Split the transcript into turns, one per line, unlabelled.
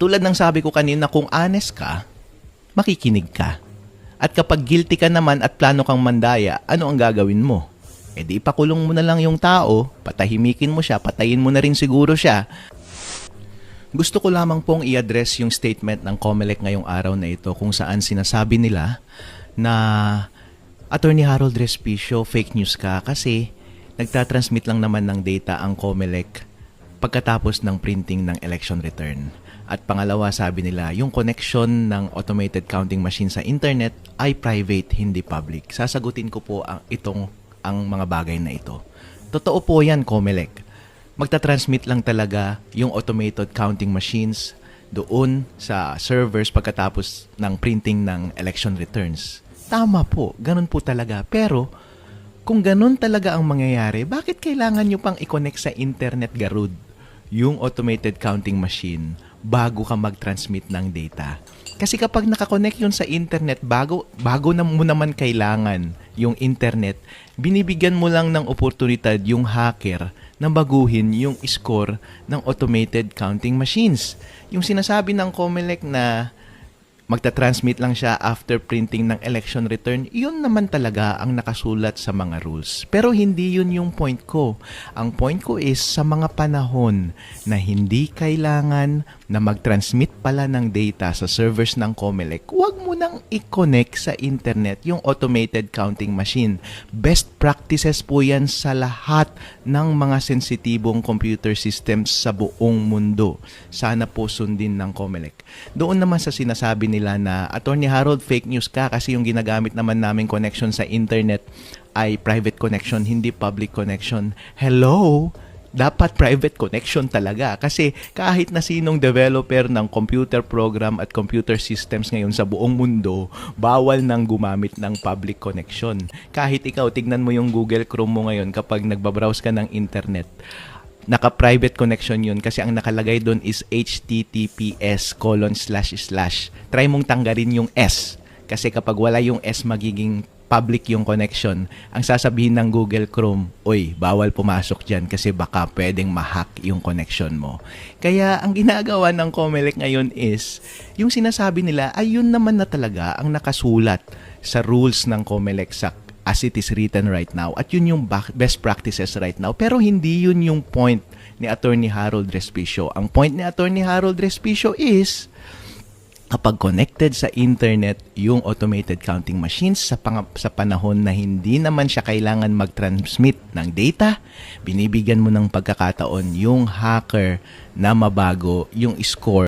Tulad ng sabi ko kanina, kung honest ka, makikinig ka. At kapag guilty ka naman at plano kang mandaya, ano ang gagawin mo? E di ipakulong mo na lang yung tao, patahimikin mo siya, patayin mo na rin siguro siya. Gusto ko lamang pong i-address yung statement ng COMELEC ngayong araw na ito kung saan sinasabi nila na Attorney Harold Respicio, fake news ka kasi nagtatransmit lang naman ng data ang COMELEC pagkatapos ng printing ng election return. At pangalawa, sabi nila, yung connection ng automated counting machine sa internet ay private, hindi public. Sasagutin ko po ang, itong ang mga bagay na ito. Totoo po yan, Comelec. Magta-transmit lang talaga yung automated counting machines doon sa servers pagkatapos ng printing ng election returns. Tama po, ganun po talaga. Pero, kung ganun talaga ang mangyayari, bakit kailangan nyo pang i-connect sa internet, Garud, yung automated counting machine bago ka mag-transmit ng data? Kasi kapag nakakonect yun sa internet, bago, bago na mo naman kailangan yung internet, binibigyan mo lang ng oportunidad yung hacker na baguhin yung score ng automated counting machines. Yung sinasabi ng COMELEC na magta-transmit lang siya after printing ng election return, yun naman talaga ang nakasulat sa mga rules. Pero hindi yun yung point ko. Ang point ko is sa mga panahon na hindi kailangan na mag-transmit pala ng data sa servers ng COMELEC, huwag mo nang i-connect sa internet yung automated counting machine. Best practices po yan sa lahat ng mga sensitibong computer systems sa buong mundo. Sana po sundin ng COMELEC. Doon naman sa sinasabi nila na Attorney Harold, fake news ka kasi yung ginagamit naman namin connection sa internet ay private connection, hindi public connection. Hello? Dapat private connection talaga kasi kahit na sinong developer ng computer program at computer systems ngayon sa buong mundo, bawal nang gumamit ng public connection. Kahit ikaw, tignan mo yung Google Chrome mo ngayon kapag nagbabrowse ka ng internet, naka-private connection yun kasi ang nakalagay doon is https colon slash slash. Try mong tanggalin yung S kasi kapag wala yung S magiging public yung connection. Ang sasabihin ng Google Chrome, oy, bawal pumasok dyan kasi baka pwedeng ma-hack yung connection mo. Kaya ang ginagawa ng Comelec ngayon is, yung sinasabi nila, ay yun naman na talaga ang nakasulat sa rules ng Comelec sa as it is written right now. At yun yung best practices right now. Pero hindi yun yung point ni Attorney Harold Respicio. Ang point ni Attorney Harold Respicio is kapag connected sa internet yung automated counting machines sa, pang- sa panahon na hindi naman siya kailangan mag-transmit ng data, binibigyan mo ng pagkakataon yung hacker na mabago yung score